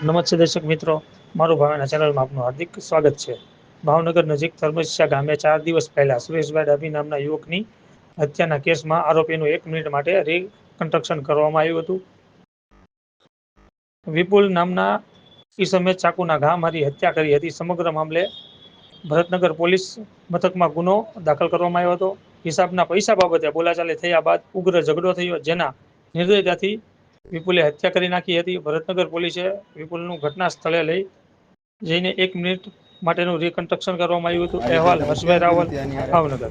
નમસ્તે દર્શક મિત્રો. મારું ભાવના ચેનલમાં આપનું હાર્દિક સ્વાગત છે. ભાવનગર નજીક ધર્મશા ગામે ચાર દિવસ પહેલા સુરેશભાઈ ડાભી નામના યુવકની હત્યાના કેસમાં આરોપીનું એક મિનિટ માટે રિકન્સ્ટ્રક્શન કરવામાં આવ્યું હતું. વિપુલ નામના ઈસમે ચાકુના ઘા મારી હત્યા કરી હતી. સમગ્ર મામલે ભરતનગર પોલીસ મથકમાં ગુનો દાખલ કરવામાં આવ્યો હતો. હિસાબના પૈસા બાબતે બોલાચાલી થયા બાદ ઉગ્ર ઝઘડો થયો, જેના નિર્દયતાથી વિપુલે હત્યા કરી નાખી હતી. ભરતનગર પોલીસે વિપુલનું ઘટના સ્થળે લઈ જઈને એક મિનિટ માટેનું રિકન્સ્ટ્રક્શન કરવામાં આવ્યું હતું. અહેવાલ હર્ષભાઈ રાવલ ભાવનગર.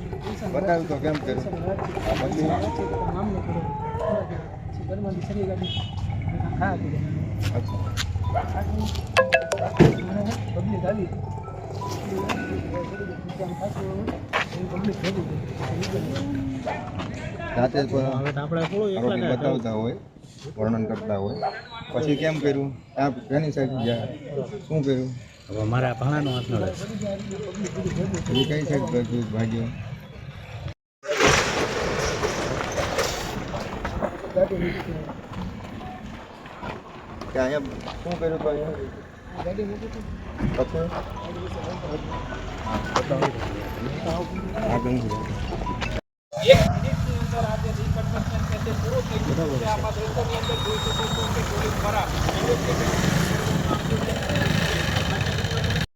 બતાવ્યું જાતે આરોપી બતાવતા હોય વર્ણન કરતા હોય. પછી કેમ કર્યું? આ એની સાઈડ ગયા. શું કર્યું? હવે મારા ભાણાનો હાથ નડે એ કઈ સાઈડ ગયું ભાગ્યો? કે અહીંયા શું કર્યું પછી આગળ બરાબર